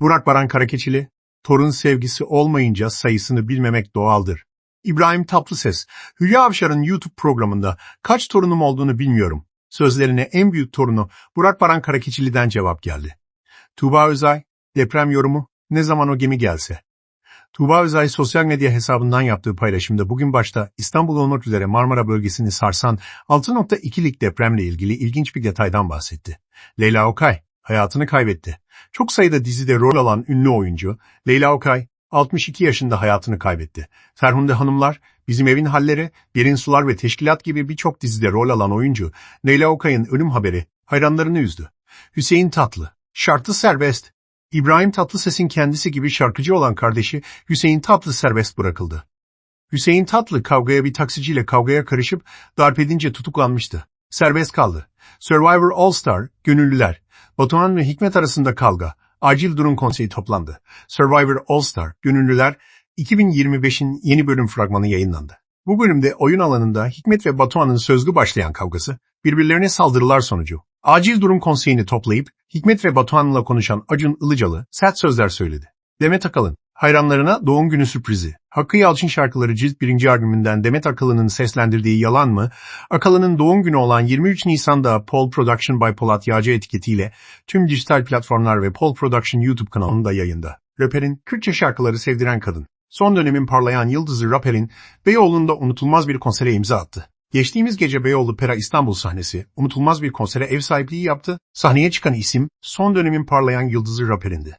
Burak Baran Karakeçili, torun sevgisi olmayınca sayısını bilmemek doğaldır. İbrahim Tatlıses, Hülya Avşar'ın YouTube programında kaç torunum olduğunu bilmiyorum. Sözlerine en büyük torunu Burak Baran Karakeçili'den cevap geldi. Tuğba Özay, deprem yorumu, ne zaman o gemi gelse. Tuğba Özay sosyal medya hesabından yaptığı paylaşımda bugün başta İstanbul olmak üzere Marmara bölgesini sarsan 6.2'lik depremle ilgili ilginç bir detaydan bahsetti. Leyla Okay hayatını kaybetti. Çok sayıda dizide rol alan ünlü oyuncu Leyla Okay 62 yaşında hayatını kaybetti. Ferhunde Hanımlar, Bizim Evin Halleri, Derin Sular ve Teşkilat gibi birçok dizide rol alan oyuncu Leyla Okay'ın ölüm haberi hayranlarını üzdü. Hüseyin Tatlı, şartlı serbest. İbrahim Tatlıses'in kendisi gibi şarkıcı olan kardeşi Hüseyin Tatlı serbest bırakıldı. Hüseyin Tatlı kavgaya bir taksiciyle kavgaya karışıp darp edince tutuklanmıştı. Serbest kaldı. Survivor All Star, Gönüllüler, Batuhan ve Hikmet arasında kavga, acil durum konseyi toplandı. Survivor All Star, Gönüllüler, 2025'in yeni bölüm fragmanı yayınlandı. Bu bölümde oyun alanında Hikmet ve Batuhan'ın sözlü başlayan kavgası, birbirlerine saldırılar sonucu. Acil durum konseyini toplayıp Hikmet ve Batuhan'la konuşan Acun Ilıcalı sert sözler söyledi. Demet Akalın, hayranlarına doğum günü sürprizi. Hakkı Yalçın şarkıları cilt birinci albümünden Demet Akalın'ın seslendirdiği Yalan mı? Akalın'ın doğum günü olan 23 Nisan'da Paul Production by Polat Yağcı etiketiyle tüm dijital platformlar ve Paul Production YouTube kanalında yayında. Rapper'in Kürtçe şarkıları sevdiren kadın. Son dönemin parlayan yıldızı Rapper'in Beyoğlu'nda unutulmaz bir konsere imza attı. Geçtiğimiz gece Beyoğlu Pera İstanbul sahnesi unutulmaz bir konsere ev sahipliği yaptı. Sahneye çıkan isim son dönemin parlayan yıldızı Rapper'indi.